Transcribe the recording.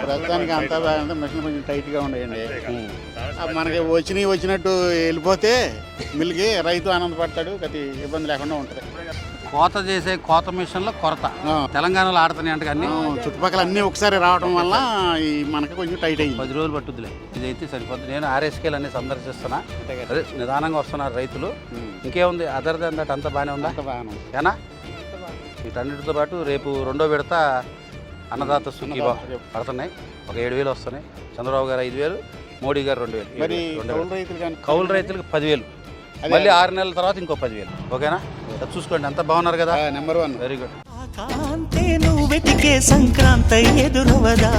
ప్రస్తుతానికి అంతా బాగుంది మిషన్ కొంచెం టైట్గా ఉన్నాయండి మనకి వచ్చినవి వచ్చినట్టు వెళ్ళిపోతే మిల్కి రైతు ఆనందపడతాడు ప్రతి ఇబ్బంది లేకుండా ఉంటుంది. కోత చేసే కోత మిషన్ల కొరత. తెలంగాణలో ఆడుతున్నాయి అంటే అన్ని. చుట్టుపక్కల అన్నీ ఒకసారి రావడం వల్ల ఈ మనకి కొంచెం టైట్ అయింది. పది రోజులు పట్టుద్దిలే. ఇదైతే సరిపోద్ది. నేను ఆర్ఎస్కేలు అన్ని సందర్శిస్తున్నా. అదే నిదానంగా వస్తున్నారు రైతులు. ఇంకేముంది? అదర్ దాన్ దట్ అంతా బాగానే ఉందా. ఏనా? వీటన్నిటితో పాటు రేపు రెండో విడత అన్నదాత సుఖీబా పడుతున్నాయి. ఒక ఏడు వేలు వస్తున్నాయి. చంద్రబాబు గారు ఐదు వేలు మోడీ గారు రెండు వేలు. కౌలు రైతులకు పదివేలు. మళ్ళీ ఆరు నెలల తర్వాత ఇంకో పదివేలు. ఓకేనా? అది చూసుకోండి అంతా బాగున్నారు కదా? నెంబర్ వన్ వెరీ గుడ్ కాంతే నువ్వు వెతికే సంక్రాంతి ఎదురవదా